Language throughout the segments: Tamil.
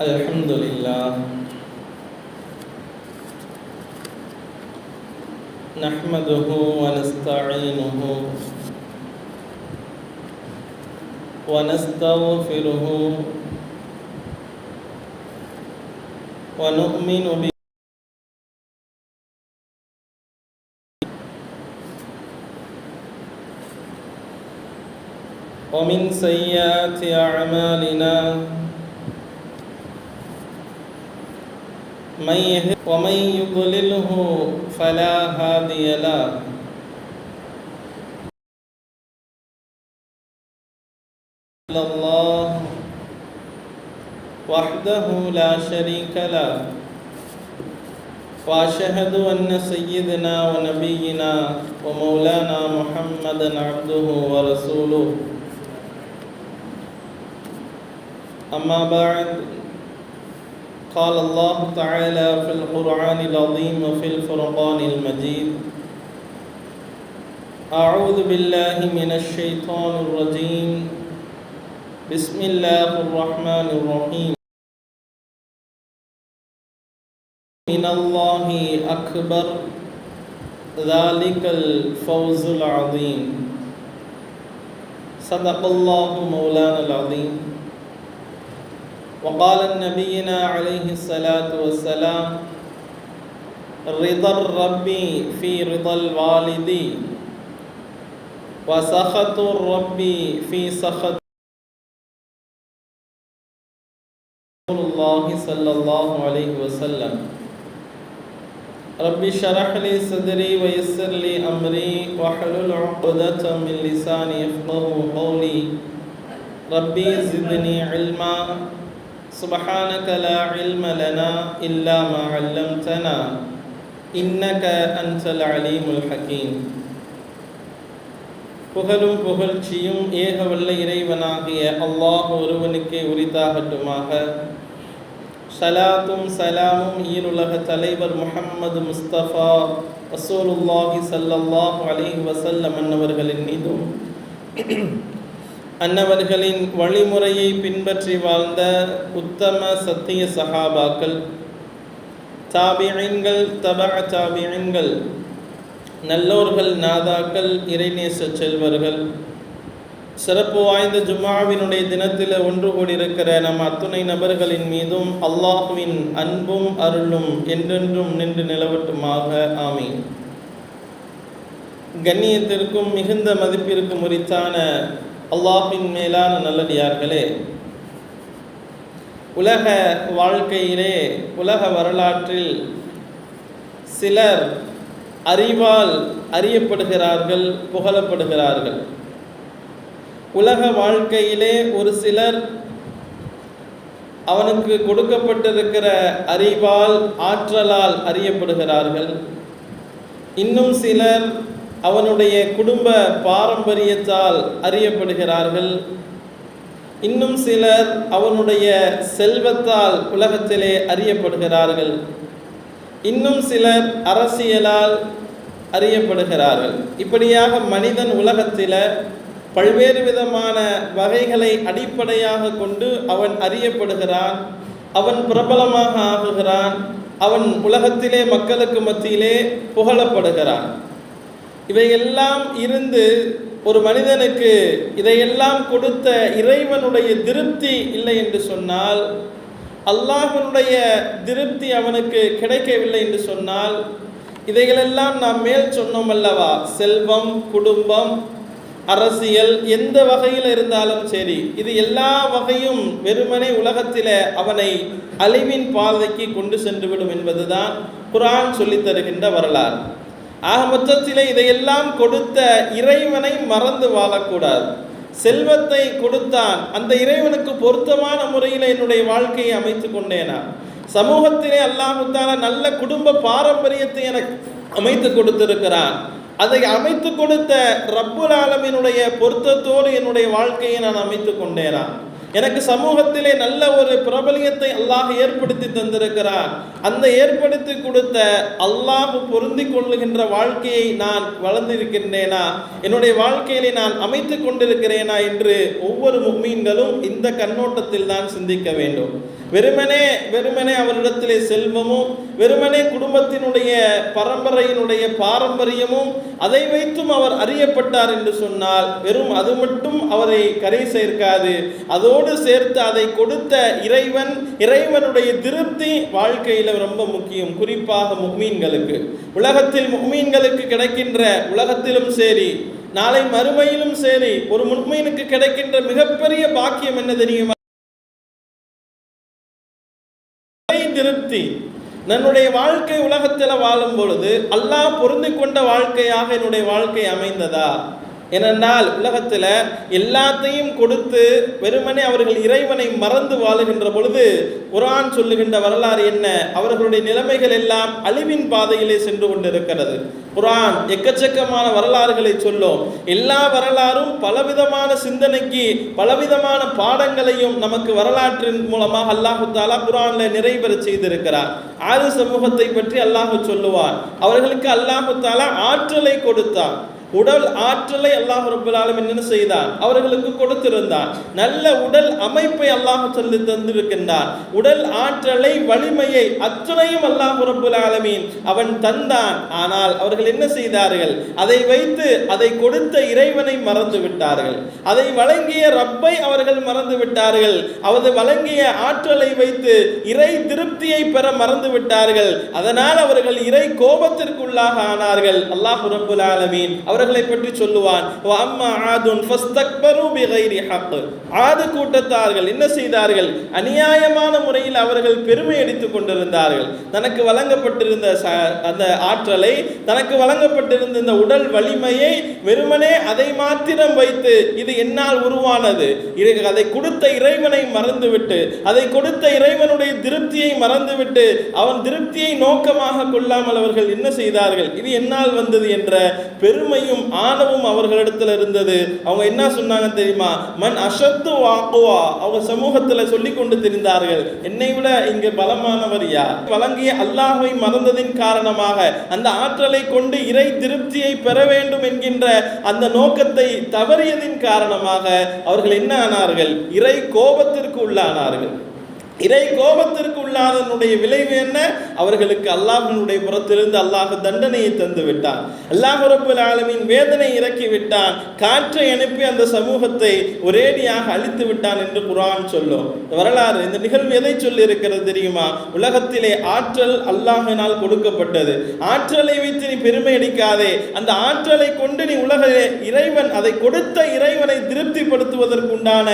الحمد لله نحمده ونستعينه ونستغفره ونؤمن به. ومن سيئات أعمالنا من يهد ومن يضلله فلا هادي له. إلا الله وحده لا شريك له. وأشهد أن سيدنا ونبينا ومولانا محمدا عبده ورسوله. أما بعد قال الله تعالى في القرآن العظيم وفي الفرقان المجيد أعوذ بالله من الشيطان الرجيم. بسم الله الرحمن الرحيم. من الله أكبر. ذلك الفوز العظيم. صدق الله مولانا العظيم. وقال نبينا عليه الصلاة والسلام رضا الرب في رضا الوالد وسخط الرب في سخط الله صلى الله عليه وسلم. رب اشرح لي صدري ويسر لي أمري واحلل عقدة من لساني يفقه قولي. ربي زدني علما. سبحانك لا علم لنا إلا ما علمتنا إنك أنت العليم الحكيم புகழும் புகழ்ச்சியும் ஏக வல்ல இறைவனாகிய அல்லாஹ் ஒருவனுக்கே உரித்தாகட்டுமாக சலாத்தும் சலாமும் ஈருலக தலைவர் முஹம்மது முஸ்தபா ரசூலுல்லாஹி ஸல்லல்லாஹு அலைஹி வஸல்லம் அன்னவர்களின் மீதும் அன்னவர்களின் வழிமுறையை பின்பற்றி வாழ்ந்த உத்தம சத்திய சஹாபாக்கள் தாபியன்கள் தபா தாபியன்கள் நல்லோர்கள் நாதாக்கள் இறைநேச செல்வர்கள். சிறப்பு வாய்ந்த ஜுமாவினுடைய தினத்தில் ஒன்று கூடியிருக்கிற நம் அத்துணை நபர்களின் மீதும் அல்லாஹுவின் அன்பும் அருளும் என்றென்றும் நின்று நிலவட்டுமாக. ஆமீன். கண்ணியத்திற்கும் மிகுந்த மதிப்பிற்கும் உரித்தான அல்லாஹின் மேலான நல்லடியார்களே உலக வாழ்க்கையிலே உலக வரலாற்றில் சிலர் அறிவால் அறியப்படுகிறார்கள் புகழப்படுகிறார்கள். உலக வாழ்க்கையிலே ஒரு சிலர் அவனுக்கு கொடுக்கப்பட்டிருக்கிற அறிவால் ஆற்றலால் அறியப்படுகிறார்கள். இன்னும் சிலர் அவனுடைய குடும்ப பாரம்பரியத்தால் அறியப்படுகிறார்கள். இன்னும் சிலர் அவனுடைய செல்வத்தால் உலகத்திலே அறியப்படுகிறார்கள். இன்னும் சிலர் அரசியலால் அறியப்படுகிறார்கள். இப்படியாக மனிதன் உலகத்தில் பல்வேறு விதமான வகைகளை அடிப்படையாக கொண்டு அவன் அறியப்படுகிறான் அவன் பிரபலமாக ஆகுகிறான் அவன் உலகத்திலே மக்களுக்கு மத்தியிலே புகழப்படுகிறான். இவையெல்லாம் இருந்து ஒரு மனிதனுக்கு இதையெல்லாம் கொடுத்த இறைவனுடைய திருப்தி இல்லை என்று சொன்னால் அல்லாஹனுடைய திருப்தி அவனுக்கு கிடைக்கவில்லை என்று சொன்னால் இதைகளெல்லாம் நாம் மேல் சொன்னோம் அல்லவா? செல்வம் குடும்பம் அரசியல் எந்த வகையில் இருந்தாலும் சரி இது எல்லா வகையும் வெறுமனே உலகத்தில் அவனை அழிவின் பாதைக்கு கொண்டு சென்றுவிடும் என்பதுதான் குரான் சொல்லித் தருகின்ற வரலாறு. ஆக மொத்தத்திலே இதையெல்லாம் கொடுத்த இறைவனை மறந்து வாழக்கூடாது. செல்வத்தை கொடுத்தான் அந்த இறைவனுக்கு பொருத்தமான முறையில் என்னுடைய வாழ்க்கையை அமைத்து கொண்டேனா? சமூகத்திலே அல்லாமுத்தான நல்ல குடும்ப பாரம்பரியத்தை எனக்கு அமைத்து கொடுத்திருக்கிறான். அதை அமைத்து கொடுத்த ரப்புல் ஆலமினுடைய பொருத்தத்தோடு என்னுடைய வாழ்க்கையை நான் அமைத்து கொண்டேனா? எனக்கு சமூகத்திலே நல்ல ஒரு பிரபலியத்தை அல்லாஹ் ஏற்படுத்தி தந்திருக்கிறான் அந்த ஏற்படுத்தி கொடுத்த அல்லாஹ் பொருந்தி கொள்ளுகின்ற வாழ்க்கையை நான் வளர்ந்திருக்கின்றேனா? என்னுடைய வாழ்க்கையிலே நான் அமைத்து கொண்டிருக்கிறேனா என்று ஒவ்வொரு மும்மீன்களும் இந்த கண்ணோட்டத்தில் தான் சிந்திக்க வேண்டும். வெறுமனே வெறுமனே அவரிடத்திலே செல்வமும் வெறுமனே குடும்பத்தினுடைய பரம்பரையினுடைய பாரம்பரியமும் அதை வைத்தும் அவர் அறியப்பட்டார் என்று சொன்னால் வெறும் அது மட்டும் அவரை கரை சேர்க்காது. அதோடு சேர்த்து அதை கொடுத்த இறைவன் இறைவனுடைய திருப்தி வாழ்க்கையில் ரொம்ப முக்கியம். குறிப்பாக முக்மீன்களுக்கு. உலகத்தில் முக்மீன்களுக்கு கிடைக்கின்ற உலகத்திலும் சரி நாளை மறுமையிலும் சரி ஒரு முக்மீனுக்கு கிடைக்கின்ற மிகப்பெரிய பாக்கியம் என்ன தெரியுமா? திருப்தி. என்னுடைய வாழ்க்கை உலகத்தில் வாழும் பொழுது அல்லாஹ் பொருந்தி கொண்ட வாழ்க்கையாக என்னுடைய வாழ்க்கை அமைந்ததா? ஏனென்றால் உலகத்தில் எல்லாத்தையும் கொடுத்து வெறுமனே அவர்கள் இறைவனை மறந்து வாழுகின்ற பொழுது குரான் சொல்லுகின்ற வரலாறு என்ன? அவர்களுடைய நிலைமைகள் எல்லாம் அழிவின் பாதையிலே சென்று கொண்டிருக்கிறது. குரான் எக்கச்சக்கமான வரலாறுகளை சொல்லும். எல்லா வரலாறும் பலவிதமான சிந்தனைக்கு பலவிதமான பாடங்களையும் நமக்கு வரலாற்றின் மூலமாக அல்லாஹு தாலா குரான்ல நிறைவேற செய்திருக்கிறார். ஆறு சமூகத்தை பற்றி அல்லாஹு சொல்லுவார் அவர்களுக்கு அல்லாஹு தாலா ஆற்றலை கொடுத்தார் உடல் ஆற்றலை அல்லாஹ் ரபுல்லாலும் என்ன செய்தான் அவர்களுக்கு கொடுத்திருந்தான் நல்ல உடல் அமைப்பை அல்லாஹ் சொல்லி தந்திருக்கின்றான் உடல் ஆற்றலை வலிமையை அத்தனையும் அல்லாஹ் ரபுல் ஆலமீன் அவன் தந்தான். ஆனால் அவர்கள் என்ன செய்தார்கள்? அதை வைத்து அதை கொடுத்த இறைவனை மறந்து விட்டார்கள். அதை வழங்கிய ரப்பை அவர்கள் மறந்து விட்டார்கள். அவரது வழங்கிய ஆற்றலை வைத்து இறை திருப்தியை பெற மறந்து விட்டார்கள். அதனால் அவர்கள் இறை கோபத்திற்குள்ளாக ஆனார்கள். அல்லாஹ் ரபுல் ஆலமீன் அவர் அவர்களை பற்றி சொல்லுவான். அம்மா ஆதுன் ஃபஸ்தக்பரு பிகைரி ஹக் ஆது கூட்டத்தார்கள் என்ன செய்தார்கள்? அநியாயமான முறையில் அவர்கள் பெருமை அடித்துக் கொண்டிருந்தார்கள். தனக்கு வழங்கப்பட்டிருந்த அந்த ஆற்றலை தனக்கு வழங்கப்பட்டிருந்த இந்த உடல் வலிமையை வெறுமனே அதை மாத்திரம் வைத்து இது என்னால் உருவானது. அதை கொடுத்த இறைவனை மறந்துவிட்டு அதை கொடுத்த இறைவனுடைய திருப்தியை மறந்துவிட்டு அவன் திருப்தியை நோக்கமாக கொள்ளாமல் அவர்கள் என்ன செய்தார்கள்? இது என்னால் வந்தது என்ற பெருமையும் ஆசையும் ஆணவும் அவர்களிடத்துல இருந்தது. அவங்க என்ன சொன்னாங்க தெரியுமா? மண் அசத்து வாக்குவா? அவங்க சமூகத்துல சொல்லி கொண்டு தெரிந்தார்கள். என்னை விட இங்க பலமானவர் யார்? வழங்கிய அல்லாஹை மறந்ததின் காரணமாக அந்த ஆற்றலை கொண்டு இறை திருப்தியை பெற வேண்டும் என்கின்ற அந்த நோக்கத்தை தவறியதின் காரணமாக அவர்கள் என்ன ஆனார்கள்? இறை கோபத்திற்கு உள்ளானார்கள். இறை கோபத்திற்கு உள்ளாதனுடைய விளைவு என்ன? அவர்களுக்கு அல்லாஹினுடைய புறத்திலிருந்து அல்லாஹ் தண்டனையை தந்து விட்டான். அல்லாஹ் ரபுல் ஆலமின் வேதனை இறக்கி விட்டான். காற்றை அனுப்பி அந்த சமூகத்தை ஒரேடியாக அழித்து விட்டான் என்று குரான் சொல்லும். வரலாறு இந்த நிகழ்வு எதை சொல்லி இருக்கிறது தெரியுமா? உலகத்திலே ஆற்றல் அல்லாஹினால் கொடுக்கப்பட்டது. ஆற்றலை வைத்து நீ பெருமை அடிக்காதே. அந்த ஆற்றலை கொண்டு நீ உலக இறைவன் அதை கொடுத்த இறைவனை திருப்திப்படுத்துவதற்குண்டான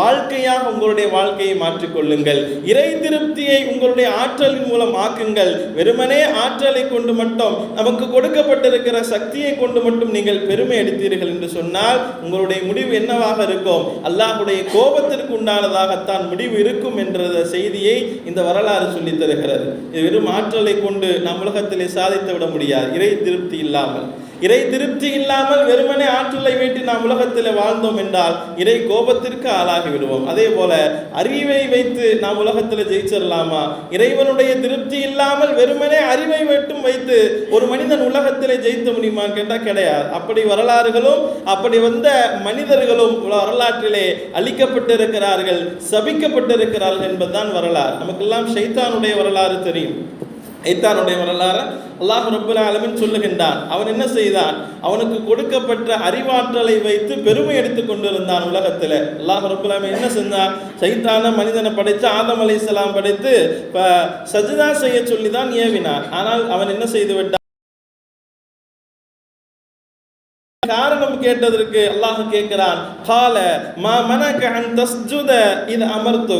வாழ்க்கையாக உங்களுடைய வாழ்க்கையை மாற்றிக்கொள்ளுங்கள். இறை திருப்தியை உங்களுடைய ஆற்றலின் மூலம் ஆக்குங்கள். வெறுமனே ஆற்றலை கொண்டு மட்டும் நமக்கு கொடுக்கப்பட்டிருக்கிற சக்தியை கொண்டு மட்டும் நீங்கள் பெருமை எடுத்தீர்கள் என்று சொன்னால் உங்களுடைய முடிவு என்னவாக இருக்கும்? அல்லாஹுடைய கோபத்திற்கு உண்டானதாகத்தான் முடிவு இருக்கும் என்ற செய்தியை இந்த வரலாறு சொல்லி தருகிறது. இது வெறும் ஆற்றலை கொண்டு நம் உலகத்திலே சாதித்து விட முடியாது. இறை திருப்தி இல்லாமல். இறை திருப்தி இல்லாமல் வெறுமனே ஆற்றலை வைத்து நாம் உலகத்தில் வாழ்ந்தோம் என்றால் இறை கோபத்திற்கு ஆளாகி விடுவோம். அதே போல அறிவை வைத்து நாம் உலகத்தில் ஜெயிச்சிடலாமா இறைவனுடைய திருப்தி இல்லாமல் வெறுமனே அறிவை மட்டும் வைத்து ஒரு மனிதன் உலகத்தில் ஜெயித்த முடியுமா? கேட்டால் கிடையாது. அப்படி வரலாறுகளும் அப்படி வந்த மனிதர்களும் வரலாற்றிலே அழிக்கப்பட்டிருக்கிறார்கள் சபிக்கப்பட்டிருக்கிறார்கள் என்பதுதான் வரலாறு. நமக்கெல்லாம் ஷைத்தானுடைய வரலாறு தெரியும். ஐத்தானுடைய வரலாறு அல்லாஹ் ரபுல் ஆலமின் சொல்லுகின்றான். அவன் என்ன செய்தான்? அவனுக்கு கொடுக்கப்பட்ட அறிவாற்றலை வைத்து பெருமை எடுத்து கொண்டிருந்தான் உலகத்தில். அல்லாஹ் ரபுல் ஆலமின் என்ன செஞ்சான் சைத்தான மனிதனை படைத்து ஆதம் அலி இஸ்லாம் படைத்து சஜிதா செய்ய சொல்லி தான் ஏவினான். ஆனால் அவன் என்ன செய்து விட்டான்? காரணம் கேட்டதற்கு அல்லாஹ் கேட்கிறான். கால மா மனக அன் தஸ்ஜுத இது அமர்த்து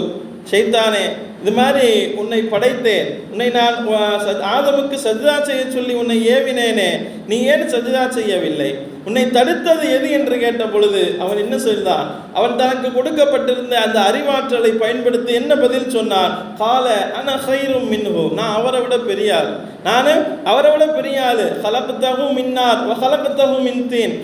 சைத்தானே இது மாதிரி உன்னை படைத்தேன். உன்னை நான் ஆதமுக்கு சஜிதா செய்ய சொல்லி உன்னை ஏவினேனே. நீ ஏன் சஜிதா செய்யவில்லை? உன்னை தடுத்தது எது என்று கேட்ட பொழுது அவன் என்ன செய்தான் அவன் தனக்கு கொடுக்கப்பட்டிருந்த அந்த அறிவாற்றலை பயன்படுத்தி என்ன பதில் சொன்னான்? கால அன ஹைரும் மின்ஹு. நான் அவரை விட பெரிய ஆள். நான் அவரை விட பெரிய ஆள். கலக்குத்தகும் மின்னார். கலக்குத்தகும் மின்தேன்.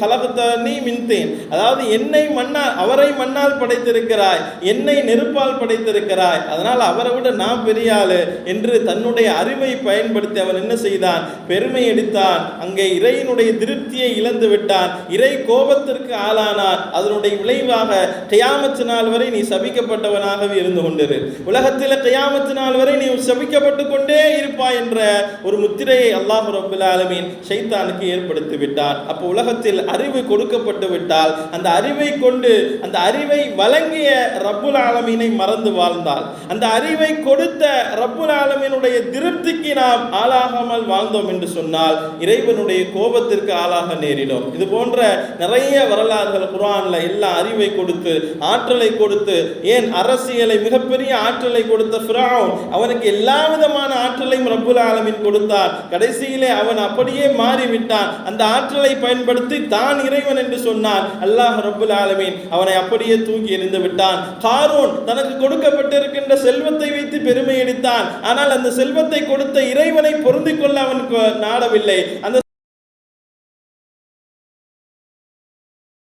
நீ மின்தேன். அதாவது என்னை மண்ணால் அவரை மண்ணால் படைத்திருக்கிறாய். என்னை நெருப்பால் படைத்திருக்கிறாய். அதனால் அவரை விட நான் பெரிய ஆள் என்று தன்னுடைய அறிவை பயன்படுத்தி அவன் என்ன செய்தான்? பெருமை எடுத்தான் அங்கே இறையினுடைய திருப்தியை இழந்து விட்டு கொண்டான். இறை கோபத்திற்கு ஆளானான் அதனுடைய விளைவாக கையாமத்து நாள் வரை நீ சபிக்கப்பட்டவனாகவே இருந்து கொண்டிரு. உலகத்தில் கையாமத்து நாள் வரை நீ சபிக்கப்பட்டு கொண்டே இருப்பாய் என்ற ஒரு முத்திரையை அல்லாஹ் ரபுல் ஆலமீன் ஷைத்தானுக்கு ஏற்படுத்தி விட்டார். அப்போ உலகத்தில் அறிவு கொடுக்கப்பட்டு விட்டால் அந்த அறிவை கொண்டு அந்த அறிவை வழங்கிய ரப்புல் ஆலமீனை மறந்து வாழ்ந்தால் அந்த அறிவை கொடுத்த ரப்புல் ஆலமீனுடைய திருப்திக்கு நாம் ஆளாகாமல் வாழ்ந்தோம் என்று சொன்னால் இறைவனுடைய கோபத்திற்கு ஆளாக நேரிடும். இது போன்ற நிறைய வரலாறுகள் குரான்ல எல்லா அறிவை கொடுத்து ஆற்றலை கொடுத்து ஏன் அரசியலை மிகப்பெரிய ஆற்றலை கொடுத்த ஃபிராவும் அவனுக்கு எல்லா விதமான ஆற்றலையும் ரப்புல் ஆலமின் கொடுத்தார். கடைசியிலே அவன் அப்படியே மாறிவிட்டான். அந்த ஆற்றலை பயன்படுத்தி தான் இறைவன் என்று சொன்னான் அல்லாஹ் ரப்புல் ஆலமின் அவனை அப்படியே தூக்கி எறிந்து விட்டான். காரூன் தனக்கு கொடுக்கப்பட்டிருக்கின்ற செல்வத்தை வைத்து பெருமை அடித்தான் ஆனால் அந்த செல்வத்தை கொடுத்த இறைவனை பொருந்திக் கொள்ள அவன் நாடவில்லை. அந்த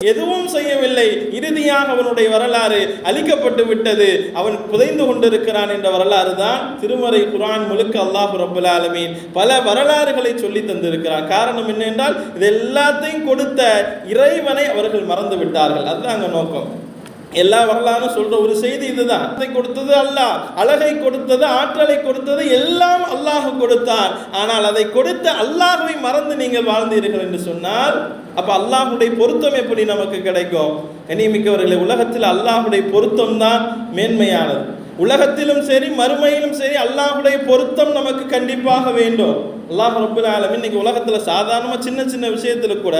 எதுவும் செய்யவில்லை. இறுதியாக அவனுடைய வரலாறு அழிக்கப்பட்டு விட்டது. அவன் புதைந்து கொண்டிருக்கிறான் என்ற வரலாறு தான் திருமறை குரான் முழுக்க அல்லாஹ் ரபுல் ஆலமீன் பல வரலாறுகளை சொல்லி தந்திருக்கிறார் காரணம் என்னென்றால் இது எல்லாத்தையும் கொடுத்த இறைவனை அவர்கள் மறந்து விட்டார்கள். அதுதான் அங்கே நோக்கம். எல்லா வரலாறும் சொல்ற ஒரு செய்தி இதுதான். அதை கொடுத்தது அல்லாஹ் அழகை கொடுத்தது ஆற்றலை கொடுத்தது எல்லாம் அல்லாஹ் கொடுத்தார். ஆனால் அதை கொடுத்த அல்லாஹுவை மறந்து நீங்கள் வாழ்ந்தீர்கள் என்று சொன்னால் அப்ப அல்லாஹுடைய பொருத்தம் எப்படி நமக்கு கிடைக்கும்? கனிமிக்கவர்களே உலகத்தில் அல்லாஹுடைய பொருத்தம் தான் மேன்மையானது. உலகத்திலும் சரி மறுமையிலும் சரி அல்லாஹுடைய பொருத்தம் நமக்கு கண்டிப்பாக வேண்டும். அல்லாஹ் ரபுல் ஆலமின் இன்னைக்கு உலகத்தில் சாதாரணமாக சின்ன சின்ன விஷயத்தில் கூட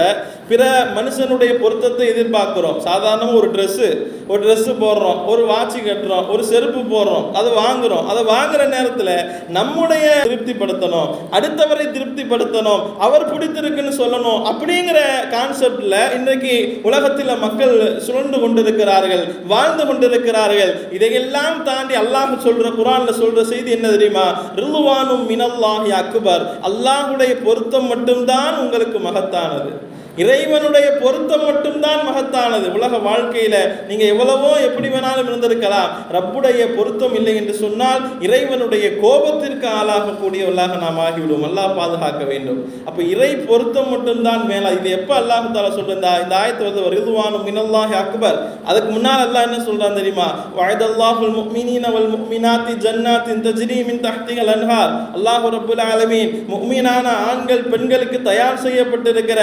பிற மனுஷனுடைய பொருத்தத்தை எதிர்பார்க்குறோம். சாதாரணமாக ஒரு ட்ரெஸ்ஸு ஒரு ட்ரெஸ்ஸு போடுறோம் ஒரு வாட்சி கட்டுறோம் ஒரு செருப்பு போடுறோம் அதை வாங்குறோம். அதை வாங்குற நேரத்தில் நம்முடைய திருப்திப்படுத்தணும் அடுத்தவரை திருப்திப்படுத்தணும் அவர் பிடித்திருக்குன்னு சொல்லணும் அப்படிங்கிற கான்செப்டில் இன்றைக்கு உலகத்தில் மக்கள் சுழண்டு கொண்டிருக்கிறார்கள் வாழ்ந்து கொண்டிருக்கிறார்கள். இதையெல்லாம் தாண்டி அல்லாஹ் சொல்கிற குரானில் சொல்கிற செய்தி என்ன தெரியுமா? ரிலுவானும் மினல்லாஹி அக்பர். அல்லாஹுடைய பொருத்தம் மட்டும்தான் உங்களுக்கு மகத்தானது. இறைவனுடைய பொருத்தம் மட்டும்தான் மகத்தானது. உலக வாழ்க்கையில நீங்க எவ்வளவோ எப்படி வேணாலும் இருந்திருக்கலாம். ரப்புடைய பொருத்தம் இல்லை என்று சொன்னால் இறைவனுடைய கோபத்திற்கு ஆளாகக்கூடியவர்களாக நாம் ஆகிவிடுவோம். அல்லாஹ் பாதுகாக்க வேண்டும். அப்ப இறை பொருத்தம் மட்டும்தான் மேலா? இது எப்ப அல்லாஹ் தாலா சொல்றா இந்த ஆயத்தை வந்து ரிதுவானும் மினல்லாஹி அக்பர் அதுக்கு முன்னால் அல்லாஹ் என்ன சொல்றான் தெரியுமா? வயதல்லாஹுல் முஃமினீன வல் முஃமினாத்தி ஜன்னாத்தின் தஜ்ரி மின் தஹ்திகள் அன்ஹார் அல்லாஹ் ரப்புல் ஆலமீன். முக்மீனான ஆண்கள் பெண்களுக்கு தயார் செய்யப்பட்டிருக்கிற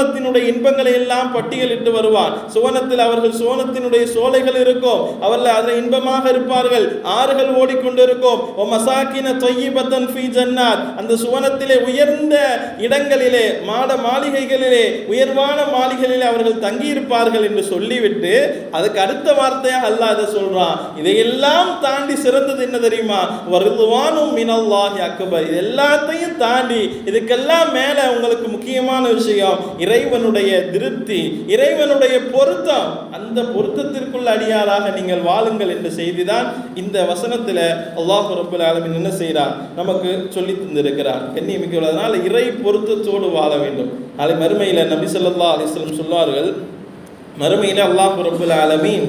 சுவனத்தினுடைய இன்பங்களை எல்லாம் பட்டியலிட்டு வருவார். சுவனத்தில் அவர்கள் சுவனத்தினுடைய சோலைகள் இருக்கும். அவர்கள் அதில் இன்பமாக இருப்பார்கள். ஆறுகள் ஓடிக்கொண்டிருக்கும். ஓ மசாக்கின தொய்யிபத்தன் ஃபி ஜன்னாத். அந்த சுவனத்திலே உயர்ந்த இடங்களிலே மாட மாளிகைகளிலே உயர்வான மாளிகைகளிலே அவர்கள் தங்கியிருப்பார்கள் என்று சொல்லிவிட்டு அதுக்கு அடுத்த வார்த்தையாக அல்லாஹ் அதை சொல்றான். இதையெல்லாம் தாண்டி சிறந்தது என்ன தெரியுமா? வருதுவானும் மினல்லாஹி அக்பர். இது எல்லாத்தையும் தாண்டி இதுக்கெல்லாம் மேலே உங்களுக்கு முக்கியமான விஷயம் இறைவனுடைய திருப்தி இறைவனுடைய பொருத்தம். அந்த பொருத்தத்திற்குள்ள அடியாராக நீங்கள் வாழுங்கள் என்ற செய்திதான் இந்த வசனத்தில் அல்லாஹ் ரபுல் ஆலமின் என்ன செய்கிறார்? நமக்கு சொல்லி தந்திருக்கிறார். கண்ணியமிக்க உள்ளதனால் இறை பொருத்தத்தோடு வாழ வேண்டும். நாளை மறுமையில் நபி சொல்லா அலிஸ்லம் சொல்வார்கள் மறுமையில் அல்லாஹ் ரபுல் ஆலமின்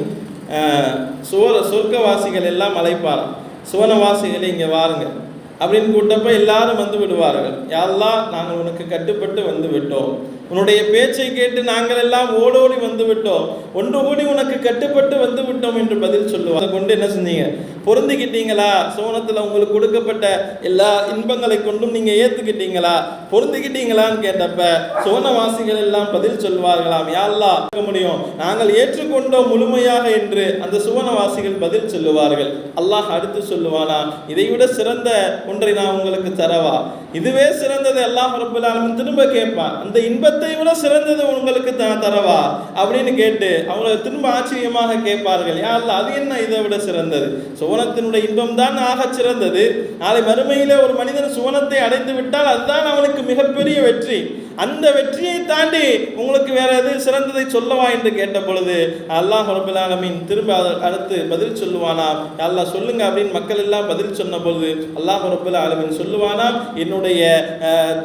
சுவர சொர்க்கவாசிகள் எல்லாம் அழைப்பார் சுவனவாசிகளை இங்கே வாருங்கள். அப்படின்னு கூட்டப்ப எல்லாரும் வந்து விடுவார்கள். யாரெல்லாம் நாங்கள் உனக்கு கட்டுப்பட்டு வந்து விட்டோம். உன்னுடைய பேச்சை கேட்டு நாங்கள் எல்லாம் ஓடோடி வந்து விட்டோம். ஒன்று கூடி உனக்கு கட்டுப்பட்டு வந்து விட்டோம் என்று பதில் சொல்லுவாங்க அதை கொண்டு என்ன செஞ்சீங்க பொருந்திக்கிட்டீங்களா? சோனத்தில் உங்களுக்கு கொடுக்கப்பட்ட எல்லா இன்பங்களை கொண்டும் நீங்கள் ஏற்றுக்கிட்டீங்களா பொருந்திக்கிட்டீங்களான்னு கேட்டப்ப சோனவாசிகள் எல்லாம் பதில் சொல்வார்களாம் யாழ்லா இருக்க முடியும். நாங்கள் ஏற்றுக்கொண்டோம் முழுமையாக என்று அந்த சுவனவாசிகள் பதில் சொல்லுவார்கள். அல்லாஹ் அடுத்து சொல்லுவானா? இதைவிட சிறந்த ஒன்றை நான் உங்களுக்கு தரவா? இதுவே சிறந்தது எல்லாம் ரப்பல் திரும்ப கேட்பான் அந்த இன்பத்தை விட சிறந்தது உங்களுக்கு த தரவா? அப்படின்னு கேட்டு அவங்க திரும்ப ஆச்சரியமாக கேட்பார்கள். யா இல்லை அது என்ன இதை விட சிறந்தது? சுவனத்தினுடைய இன்பம் தான் ஆகச் சிறந்தது. நாளை மறுமையிலே ஒரு மனிதன் சுவனத்தை அடைந்து விட்டால் அதுதான் அவனுக்கு மிகப்பெரிய வெற்றி. அந்த வெற்றியை தாண்டி உங்களுக்கு வேற எது சிறந்ததை சொல்லவா என்று கேட்ட பொழுது அல்லாஹ் ரபுல் திரும்ப அடுத்து பதில் சொல்லுவானா அல்லாஹ் சொல்லுங்க அப்படின்னு மக்கள் எல்லாம் பதில் சொன்ன பொழுது அல்லாஹ் ரபுல் சொல்லுவானா என்னுடைய என்னுடைய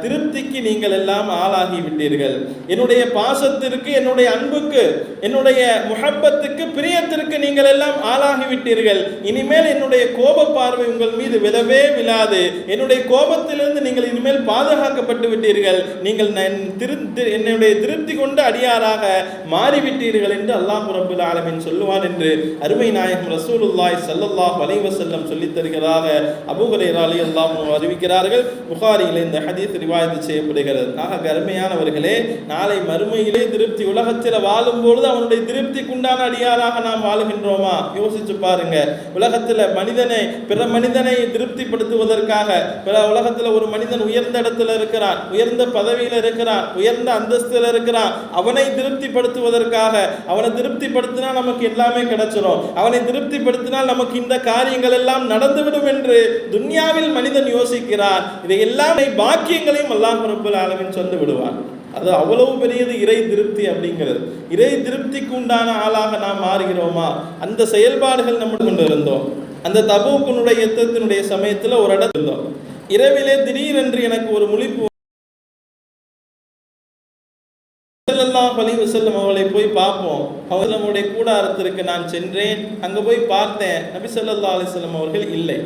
திருப்திக்கு நீங்கள் எல்லாம் ஆளாகி விட்டீர்கள். என்னுடைய பாசத்திற்கு என்னுடைய அன்புக்கு என்னுடைய முகப்பத்துக்கு பிரியத்திற்கு நீங்கள் எல்லாம் ஆளாகிவிட்டீர்கள் இனிமேல் என்னுடைய கோப பார்வை உங்கள் மீது விழவே விழாது. என்னுடைய கோபத்திலிருந்து நீங்கள் இனிமேல் பாதுகாக்கப்பட்டு விட்டீர்கள். நீங்கள் நான் என்னுடைய திருப்தி கொண்டு அடியாராக மாறிவிட்டீர்கள் என்று அல்லாஹ் ரபுல் ஆலமின் சொல்லுவான் என்று அருமை நாயகம் ரசூலுல்லாய் சல்லல்லாஹ் வலைவசல்லம் சொல்லித் தருகிறதாக அபூ ஹுரைரா ரலியல்லாஹு அறிவிக்கிறார்கள். புகாரியில் இந்த ஹதீஸ் ரிவாயத்து செய்யப்படுகிறது. ஆக கருமையானவர்களே நாளை மறுமையிலே திருப்தி உலகத்தில் வாழும்பொழுது அவனுடைய திருப்திக்கு உண்டான அடியாராக நாம் வாழுகின்றோமா? யோசிச்சு பாருங்க. உலகத்தில் மனிதனை பிற மனிதனை திருப்திப்படுத்துவதற்காக பிற உலகத்தில் ஒரு மனிதன் உயர்ந்த இடத்துல இருக்கிறான் உயர்ந்த பதவியில் இருக்கிறான் உயர்ந்த அந்தஸ்தில் இருக்கிறான். அவனை திருப்திப்படுத்துவதற்காக அவனை திருப்திப்படுத்தினால் நமக்கு எல்லாமே கிடைச்சிரும். அவனை திருப்திப்படுத்தினால் நமக்கு இந்த காரியங்கள் எல்லாம் நடந்துவிடும் என்று துன்யாவில் மனிதன் யோசிக்கிறான். இதை எல்லாமே பாக்கியங்களையும் அல்லாஹ் ரபுல் ஆலமின் சொந்து விடுவார். அது அவ்வளவு பெரியது இறை திருப்தி அப்படிங்கிறது. இறை திருப்திக்கு உண்டான ஆளாக நாம் மாறுகிறோமா? அந்த செயல்பாடுகள் நம்ம கொண்டு இருந்தோம் அந்த தபூக்குனுடைய யுத்தத்தினுடைய சமயத்துல ஒரு இடத்துல இருந்தோம். இரவிலே திடீரென்று எனக்கு ஒரு முழிப்பு ஸல்லல்லாஹு அலைஹி வஸல்லம் போய் பார்ப்போம். அவர் நம்முடைய கூடாரத்திற்கு நான் சென்றேன். அங்க போய் பார்த்தேன். நபி சொல்லா அலைஹி அவர்கள் இல்லை.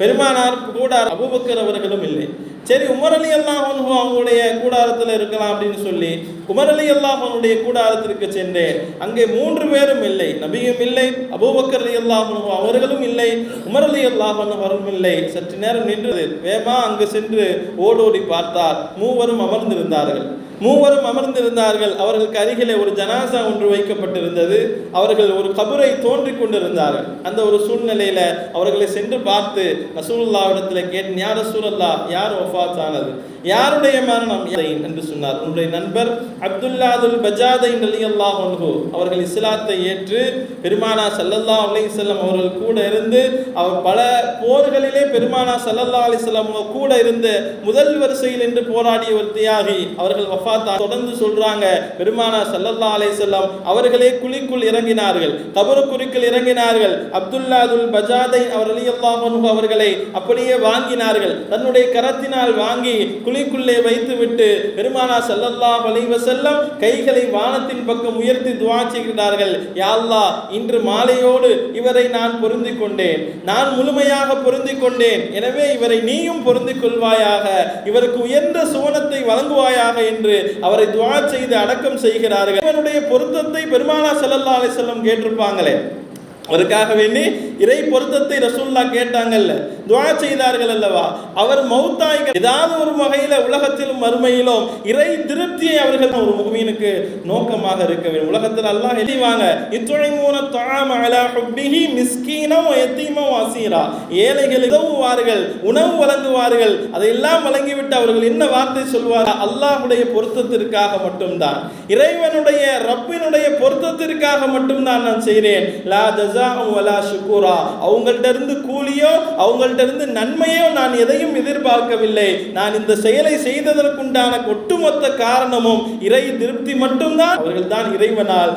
பெருமானார் கூடார் அபூபக்கர் அவர்களும் இல்லை. சரி உமர் அலி அல்லாஹ் அவங்களுடைய கூடாரத்தில் இருக்கலாம் அப்படின்னு சொல்லி உமர் அலி அல்லாஹனுடைய கூடாரத்திற்கு சென்றேன். அங்கே மூன்று பேரும் இல்லை. நபியும் இல்லை அபூபக்கர் அலி அல்லாஹ் அவர்களும் இல்லை உமர் அலி அல்லாஹ் இல்லை. சற்று நேரம் நின்றது. வேமா அங்கு சென்று ஓடோடி பார்த்தார். மூவரும் அமர்ந்திருந்தார்கள். மூவரும் அமர்ந்திருந்தார்கள். அவர்களுக்கு அருகிலே ஒரு ஜனாசா ஒன்று வைக்கப்பட்டிருந்தது. அவர்கள் ஒரு கபரை தோன்றிக் கொண்டிருந்தார்கள். அந்த ஒரு சூழ்நிலையில அவர்களை சென்று பார்த்து ரசூல்லாவிடத்தில் கேட்டு யார் ரசூலல்லா யார் ஒஃபாத் ஆனது யாருடைய மரணம்? என்று சொன்னார். உன்னுடைய நண்பர் அப்துல்லாதுல் பஜாதை அலி அல்லாஹ் அவர்கள் இஸ்லாத்தை ஏற்று பெருமானா சல்லல்லா அலிசல்லம் அவர்கள் கூட இருந்து அவர் பல போர்களிலே பெருமானா சல்லல்லா அலிசல்லம் கூட இருந்து முதல் வரிசையில் என்று போராடிய ஒரு தியாகி அவர்கள் வஃபாத்தா தொடர்ந்து சொல்றாங்க. பெருமானா சல்லல்லா அலிசல்லம் அவர்களே குழிக்குள் இறங்கினார்கள். கபரு குழிக்குள் இறங்கினார்கள். அப்துல்லாதுல் பஜாதை அவர் அலி அல்லாஹ் அவர்களை அப்படியே வாங்கினார்கள். தன்னுடைய கரத்தினால் வாங்கி குழிக்குள்ளே வைத்து விட்டு பெருமானா சல்லல்லா அலைஹி செல்லம் கைகளை வானத்தின் பக்கம் உயர்த்தி துவா செய்கிறார்கள். யாழ்லா இன்று மாலையோடு இவரை நான் பொருந்தி கொண்டேன். நான் முழுமையாக பொருந்தி கொண்டேன். எனவே இவரை நீயும் பொருந்திக் கொள்வாயாக. இவருக்கு உயர்ந்த சுவனத்தை வழங்குவாயாக என்று அவரை துவா செய்து அடக்கம் செய்கிறார்கள். இவனுடைய பொருத்தத்தை பெருமானா செல்லல்லா அலிசல்லம் கேட்டிருப்பாங்களே. அவருக்காக வேண்டி இறை பொருத்தத்தை ரசூல்லா கேட்டாங்கல்ல துவா செய்தார்கள் அல்லவா? அவர் மௌத்தாய் ஏதாவது ஒரு வகையில உலகத்திலும் மறுமையிலும் இறை திருப்தியை அவர்கள் ஒரு முகமீனுக்கு நோக்கமாக இருக்க வேண்டும். உலகத்தில் எல்லாம் எழுதிவாங்க இத்துணை மூன தாம அலா ஹுப்பிஹி மிஸ்கீனம் எத்தீமம் அசீரா. ஏழைகள் உதவுவார்கள் உணவு வழங்குவார்கள் அதையெல்லாம் வழங்கிவிட்டு அவர்கள் என்ன வார்த்தை சொல்வார் அல்லாஹுடைய பொருத்தத்திற்காக மட்டும்தான். இறைவனுடைய ரப்பினுடைய பொருத்தத்திற்காக மட்டும்தான் நான் செய்கிறேன் லா தசா வலா ஷுக்கூரா அவங்கள்ட்ட இருந்து கூலியோ அவங்கள்ட்ட இருந்து நன்மையோ நான் எதையும் எதிர்பார்க்கவில்லை. நான் இந்த செயலை செய்ததற்குண்டான ஒட்டுமொத்த காரணமும் இறை திருப்தி மட்டும்தான். அவர்கள் தான் இறைவனால்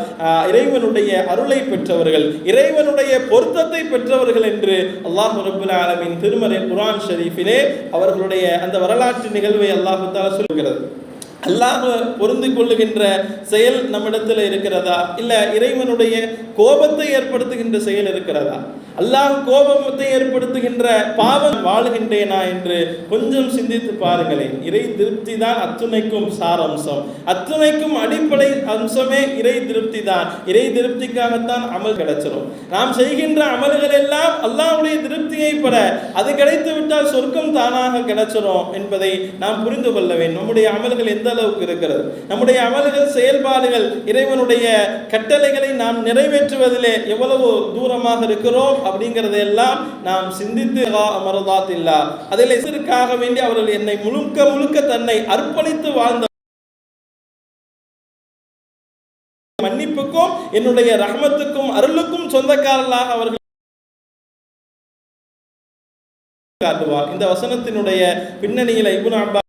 இறைவனுடைய அருளை பெற்றவர்கள் இறைவனுடைய பொருத்தத்தை பெற்றவர்கள் என்று அல்லாஹ் ரபுல் ஆலமின் திருமறை குரான் ஷெரீஃபிலே அவர்களுடைய அந்த வரலாற்று நிகழ்வை அல்லாஹு தாலா சொல்கிறது அல்லாஹ் பொருந்தி கொள்ளுகின்ற செயல் நம்மிடத்தில் இருக்கிறதா? இல்ல இறைவனுடைய கோபத்தை ஏற்படுத்துகின்ற செயல் இருக்கிறதா? அல்லாஹ் கோபத்தை ஏற்படுத்துகின்ற பாவம் வாழுகின்றேனா என்று கொஞ்சம் சிந்தித்து பாருங்களேன். இறை திருப்தி தான் அத்துணைக்கும் சாரம்சம். அத்துணைக்கும் அடிப்படை அம்சமே இறை திருப்தி தான் இறை திருப்திக்காகத்தான் அமல் கிடைச்சிரும். நாம் செய்கின்ற அமல்கள் எல்லாம் அல்லாவுடைய திருப்தியை பெற அது கிடைத்து விட்டால் சொர்க்கம் தானாக கிடைச்சிரும் என்பதை நாம் புரிந்து கொள்ள வேண்டும். நம்முடைய அமல்கள் எந்த அளவுக்கு இருக்கிறது? நம்முடைய அமல்கள் செயல்பாடுகள் இறைவனுடைய கட்டளைகளை நாம் நிறைவேற்றுவதிலே எவ்வளவு தூரமாக இருக்கிறோம்? அப்படிங்கறதையெல்லாம் நாம் சிந்தித்து அமரதாத் இல்லா. அதில் இதற்காக வேண்டி அவர்கள் என்னை முழுக்க முழுக்க தன்னை அர்ப்பணித்து வாழ்ந்த மன்னிப்புக்கும் என்னுடைய ரஹமத்துக்கும் அருளுக்கும் சொந்தக்காரர்களாக அவர்கள் காட்டுவார். இந்த வசனத்தினுடைய பின்னணியில் இபுன் அப்பா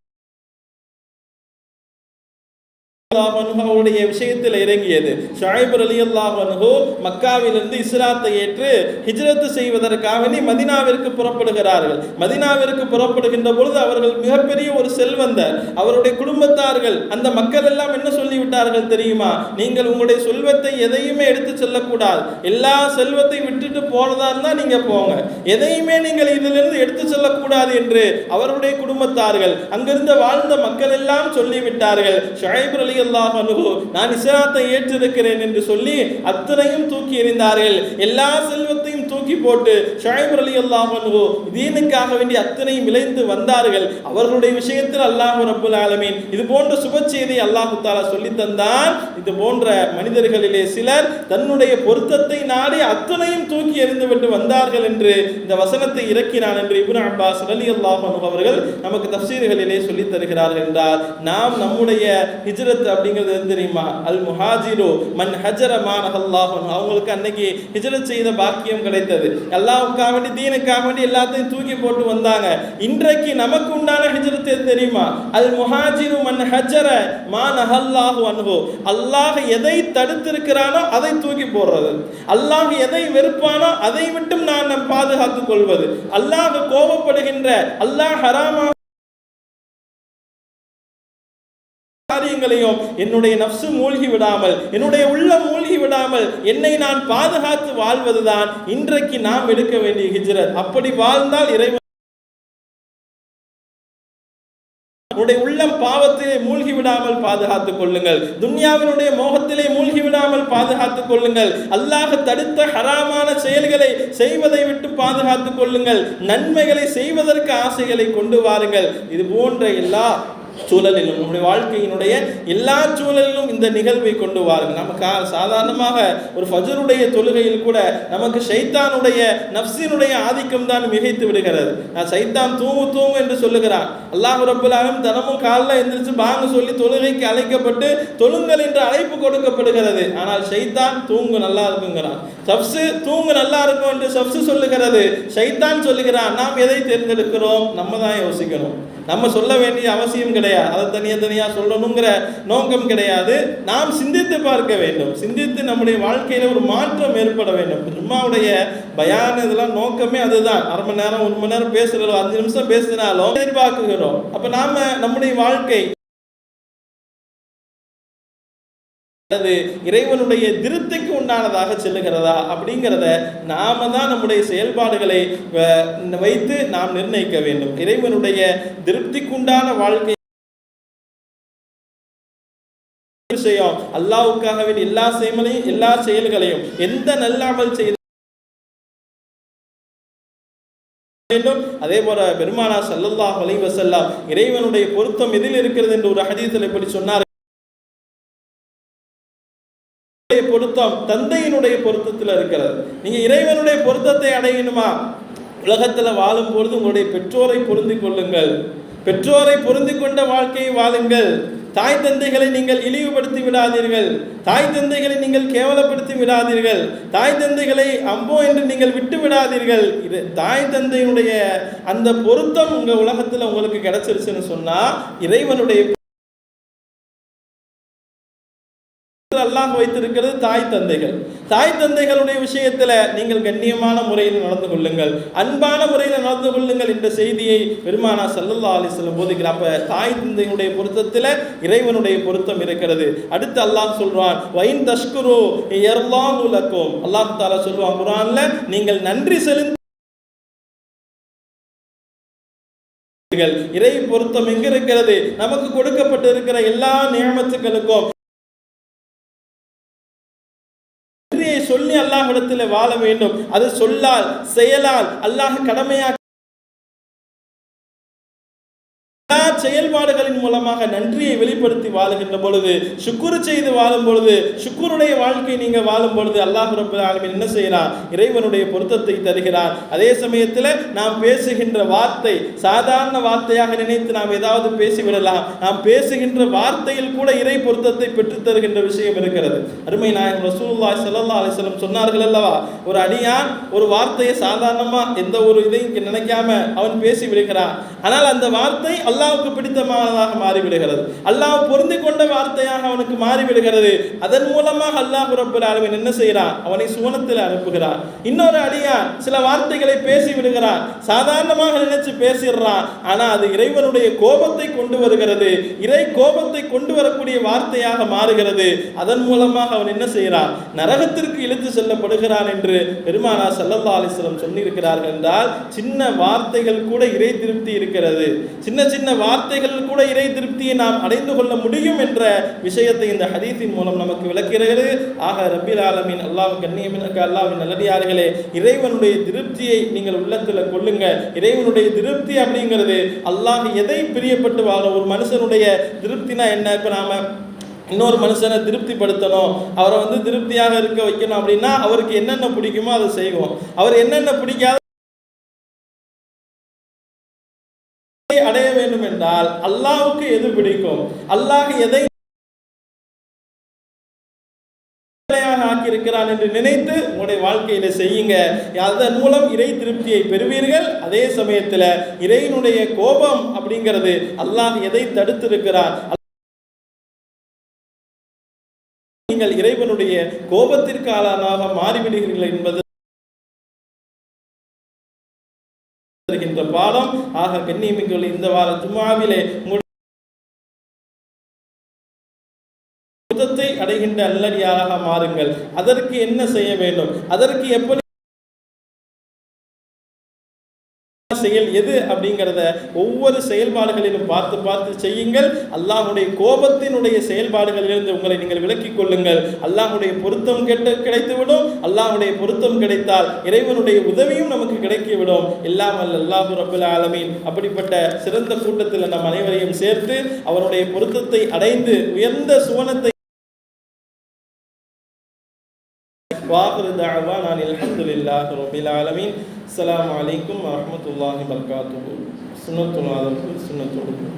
அவருடைய விஷயத்தில் இறங்கியது. ஷாயிபர் அலி அல்லாஹோ மக்காவிலிருந்து இஸ்லாத்தை ஏற்று ஹிஜ்ரத்து செய்வதற்காக வேண்டி மதினாவிற்கு புறப்படுகிறார்கள். மதினாவிற்கு புறப்படுகின்ற பொழுது அவர்கள் மிகப்பெரிய ஒரு செல்வந்தர் அவருடைய குடும்பத்தார்கள் அந்த மக்கள் எல்லாம் என்ன சொல்லிவிட்டார்கள் தெரியுமா? நீங்கள் உங்களுடைய செல்வத்தை எதையுமே எடுத்து செல்லக்கூடாது. எல்லா செல்வத்தை விட்டுட்டு போனதா இருந்தா நீங்க போங்க. எதையுமே நீங்கள் இதிலிருந்து எடுத்து செல்லக்கூடாது என்று அவருடைய குடும்பத்தார்கள் அங்கிருந்த வாழ்ந்த மக்கள் எல்லாம் சொல்லிவிட்டார்கள். ஷாயிபர் அலி அல்லாஹ் அனுகு நான் இஸ்லாத்தை ஏற்றிருக்கிறேன் என்று சொல்லி அத்தனையும் தூக்கி எறிந்தார்கள். எல்லா செல்வத்தையும் தூக்கி போட்டு ஷாயிபர் அலி அல்லாஹ் தீனுக்காக வேண்டி அத்தனையும் விளைந்து வந்தார்கள். அவர்களுடைய விஷயத்தில் அல்லாஹ் ரபுல் ஆலமீன் இது போன்ற சுப செய்தி அல்லாஹு தாலா சொல்லி தந்தான். இது போன்ற மனிதர்களிலே சிலர் தன்னுடைய பொருத்தத்தை நாடி அத்தனையும் தூக்கி எறிந்துவிட்டு வந்தார்கள் என்று இந்த வசனத்தை இறக்கினான் என்று இபுன் அப்பாஸ் அலி அல்லாஹ் அவர்கள் நமக்கு தப்சீர்களிலே சொல்லி தருகிறார்கள் என்றால் நாம் நம்முடைய ஹிஜ்ரத் அப்படிங்கிறது எது தெரியுமா? அல் முஹாஜிரோ. மன் ஹஜர மான் அவங்களுக்கு அன்னைக்கு ஹிஜ்ரத் செய்த பாக்கியம் கிடைத்தது. அல்லாஹ்வுக்காக வேண்டி தீனுக்காக வேண்டி எல்லாத்தையும் தூக்கி போட்டு வந்தாங்க. இன்றைக்கு நமக்கு உண்டான ஹிஜ்ரத் தெரியுமா? அது முஹாஜிரு மன் ஹஜர மா நஹல்லாஹு அன்ஹோ. அல்லாஹ் எதை தடுத்திருக்கிறானோ அதை தூக்கி போடுறது. அல்லாஹ் எதை வெறுப்பானோ அதை விட்டும் நான் பாதுகாத்துக் கொள்வது. அல்லாஹ் கோபப்படுகின்ற அல்லாஹ் ஹராமா காரியங்களையும் என்னுடைய நப்சு மூழ்கி விடாமல் என்னுடைய உள்ள மூழ்கி விடாமல் என்னை நான் பாதுகாத்து வாழ்வதுதான் இன்றைக்கு நாம் எடுக்க வேண்டிய ஹிஜ்ரத். அப்படி வாழ்ந்தால் இறைவன் உன்னுடைய உள்ளம் பாவத்திலே மூழ்கி விடாமல் பாதுகாத்துக் கொள்ளுங்கள். துன்யாவினுடைய மோகத்திலே மூழ்கி விடாமல் பாதுகாத்துக் கொள்ளுங்கள். அல்லாஹ் தடுத்த ஹராமான செயல்களை செய்வதை விட்டு பாதுகாத்துக் கொள்ளுங்கள். நன்மைகளை செய்வதற்கு ஆசைகளை கொண்டு வாருங்கள். இது போன்ற எல்லா சூழலிலும் நம்முடைய வாழ்க்கையினுடைய எல்லா சூழலிலும் இந்த நிகழ்வை கொண்டு வாருங்கள். நமக்கு சாதாரணமாக ஒரு ஃபஜருடைய தொழுகையில் கூட நமக்கு சைத்தானுடைய நப்சினுடைய ஆதிக்கம் தான் மிகைத்து விடுகிறது. நான் சைத்தான் தூங்கு தூங்கு என்று சொல்லுகிறான். அல்லாஹ் ரபுல்லாலும் தினமும் காலில் எந்திரிச்சு பாங்க சொல்லி தொழுகைக்கு அழைக்கப்பட்டு தொழுங்கள் என்று அழைப்பு கொடுக்கப்படுகிறது. ஆனால் சைத்தான் தூங்கு நல்லா இருக்குங்கிறான். சப்சு தூங்கு நல்லா இருக்கும் என்று சப்சு சொல்லுகிறது. சைத்தான் சொல்லுகிறான் நாம் எதை தேர்ந்தெடுக்கிறோம்? நம்ம தான் யோசிக்கணும். நம்ம சொல்ல வேண்டிய அவசியம் கிடையாது. அதை தனியாக தனியாக சொல்லணுங்கிற நோக்கம் கிடையாது. நாம் சிந்தித்து பார்க்க வேண்டும். சிந்தித்து நம்முடைய வாழ்க்கையில் ஒரு மாற்றம் ஏற்பட வேண்டும். ஜும்மாவுடைய பயான இதெல்லாம் நோக்கமே அதுதான். அரை மணி நேரம் ஒரு மணி நேரம் பேசுகிறோம் அஞ்சு நிமிஷம் பேசினாலும் எதிர்பார்க்குகிறோம். அப்போ நாம் நம்முடைய வாழ்க்கை அல்லது இறைவனுடைய திருப்திக்கு உண்டானதாக செல்லுகிறதா அப்படிங்கிறத நாம தான் நம்முடைய செயல்பாடுகளை வைத்து நாம் நிர்ணயிக்க வேண்டும். இறைவனுடைய திருப்திக்குண்டான வாழ்க்கை விஷயம் அல்லாவுக்காக வேண்டிய எல்லா செயலையும் எல்லா செயல்களையும் எந்த நல்லாமல் செய்த வேண்டும். அதே போல பெருமானா ஸல்லல்லாஹு அலைஹி இறைவனுடைய பொருத்தம் எதில் இருக்கிறது என்று ஒரு ஹதீஸில் எப்படி சொன்னார். இறைவனுடைய பொருத்தம் தந்தையினுடைய பொருத்தத்தில் இருக்கிறது. நீங்க இறைவனுடைய பொருத்தத்தை அடையணுமா? உலகத்தில் வாழும் பொழுது உங்களுடைய பெற்றோரை பொருந்திக் கொள்ளுங்கள். பெற்றோரை பொருந்திக் கொண்ட வாழ்க்கையை வாழுங்கள். தாய் தந்தைகளை நீங்கள் இழிவுபடுத்தி விடாதீர்கள். தாய் தந்தைகளை நீங்கள் கேவலப்படுத்தி விடாதீர்கள். தாய் தந்தைகளை அம்போ என்று நீங்கள் விட்டு விடாதீர்கள். இது தாய் தந்தையினுடைய அந்த பொருத்தம் உங்கள் உலகத்தில் உங்களுக்கு கிடைச்சிருச்சுன்னு சொன்னால் இறைவனுடைய அல்லாஹ் வைத்திருக்கிறது தாய் தந்தைகள். தாய் தந்தைகளுடைய விஷயத்தில் நீங்கள் கண்ணியமான முறையில் நடந்து கொள்ளுங்கள். அன்பான முறையில் நடந்து கொள்ளுங்கள் என்ற செய்தியை பெருமானா சல்லல்லா அலிஸ்லம் போதிக்கிறார் அப்போ தாய் தந்தையினுடைய பொருத்தத்தில் இறைவனுடைய பொருத்தம் இருக்கிறது. அடுத்து அல்லாஹ் சொல்றான் வைன் தஷ்குரு எர்லாஹு லக்கும். அல்லாஹ் தாலா சொல்லுவான் குரான்ல நீங்கள் நன்றி செலுத்த இறை பொருத்தம் எங்க இருக்கிறது நமக்கு கொடுக்கப்பட்டிருக்கிற எல்லா நியமத்துக்களுக்கும் சொல்லி வாழ வேண்டும். அது சொல்லால் செயலால் அல்லாஹ் கடமையாக செயல்பாடுகளின் மூலமாக நன்றியை வெளிப்படுத்தி வாழுகின்ற பொழுது சுக்குரு செய்து வாழும் பொழுது சுக்குருடைய வாழ்க்கை நீங்க வாழும் பொழுது அல்லாஹ் ரப்பல் என்ன செய்கிறார் இறைவனுடைய பொருத்தத்தை தருகிறார் அதே சமயத்தில் நாம் பேசுகின்ற வார்த்தை சாதாரண வார்த்தையாக நினைத்து நாம் ஏதாவது பேசிவிடலாம். நாம் பேசுகின்ற வார்த்தையில் கூட இறை பொருத்தத்தை பெற்று தருகின்ற விஷயம் இருக்கிறது. அருமை நாயகம் ரசூல்லா சல்லா அலைஹி சொன்னார்கள் அல்லவா? ஒரு அடியான் ஒரு வார்த்தையை சாதாரணமா எந்த ஒரு இதையும் நினைக்காம அவன் பேசி விடுகிறான் ஆனால் அந்த வார்த்தை அல்லாவுக்கு பிடித்தமானதாக மாறிவிடுகிறது. அல்லாஹ் பொருந்தி கொண்ட வார்த்தையாக அவனுக்கு மாறிவிடுகிறது. அதன் மூலமாக அல்லாஹ் ரப்பல் என்ன செய்கிறான்? அவனை சுவனத்தில் அனுப்புகிறான். இன்னொரு அடியான் சில வார்த்தைகளை பேசி விடுகிறான் சாதாரணமாக நினைச்சு பேசிடுறான். ஆனா அது இறைவனுடைய கோபத்தை கொண்டு வருகிறது. இறை கோபத்தை கொண்டு வரக்கூடிய வார்த்தையாக மாறுகிறது. அதன் மூலமாக அவன் என்ன செய்கிறான்? நரகத்திற்கு இழுத்து செல்லப்படுகிறான் என்று பெருமானா சல்லல்லா அலிஸ்லம் சொல்லியிருக்கிறார்கள் என்றால் சின்ன வார்த்தைகள் கூட இறை திருப்தி இருக்கிறது. சின்ன சின்ன வார்த்தைகள் கூட இறை திருப்தியை நாம் அடைந்து கொள்ள முடியும் என்ற விஷயத்தை இந்த ஹதீஸின் மூலம் நமக்கு விளக்கிறது ஆக ரபில் ஆலமின் அல்லாஹ் கண்ணியமினக்கு அல்லாவின் நல்லடியார்களே இறைவனுடைய திருப்தியை நீங்கள் உள்ளத்தில் கொள்ளுங்க. இறைவனுடைய திருப்தி அப்படிங்கிறது அல்லாஹ் எதை பிரியப்பட்டு வாழ ஒரு மனுஷனுடைய திருப்தினா என்ன? இப்போ நாம இன்னொரு மனுஷனை திருப்திப்படுத்தணும். அவரை வந்து திருப்தியாக இருக்க வைக்கணும் அப்படின்னா அவருக்கு என்னென்ன பிடிக்குமோ அதை செய்வோம். அவர் என்னென்ன பிடிக்காத என்றால் அல்லாவுக்கு எது பிடிக்கும்? அல்லாஹ் எதை ஆக்கியிருக்கிறான் என்று நினைத்து உங்களுடைய வாழ்க்கையில செய்யுங்க. அதன் மூலம் இறை திருப்தியை பெறுவீர்கள். அதே சமயத்தில் இறையினுடைய கோபம் அப்படிங்கிறது அல்லாஹ் எதை தடுத்திருக்கிறான்? நீங்கள் இறைவனுடைய கோபத்திற்கு ஆளானாக மாறிவிடுகிறீர்கள் என்பது இருக்கின்ற பாடம் ஆக கண்ணியமிக்கல் இந்த வார ஜும்மாவிலே அடைகின்ற அல்லடியாராக மாறுங்கள். அதற்கு என்ன செய்ய வேண்டும்? அதற்கு எப்படி செயல் எது அப்படிங்கிறத ஒவ்வொரு செயல்பாடுகளிலும் பார்த்து பார்த்து செய்யுங்கள். அல்லாஹுடைய கோபத்தினுடைய செயல்பாடுகளிலிருந்து உங்களை நீங்கள் விலக்கிக் கொள்ளுங்கள். அல்லாஹுடைய பொருத்தம் கெட்ட கிடைத்துவிடும். அல்லாஹுடைய பொருத்தம் கிடைத்தால் இறைவனுடைய உதவியும் நமக்கு கிடைக்கிவிடும். இல்லாமல் அல்லாஹு ரபுல் ஆலமீன். அப்படிப்பட்ட சிறந்த கூட்டத்தில் நம் அனைவரையும் சேர்த்து அவருடைய பொருத்தத்தை அடைந்து உயர்ந்த சுவனத்தை واخر دعوانا ان الحمد لله رب العالمين السلام عليكم ورحمه الله وبركاته سنة العالم سنة العالم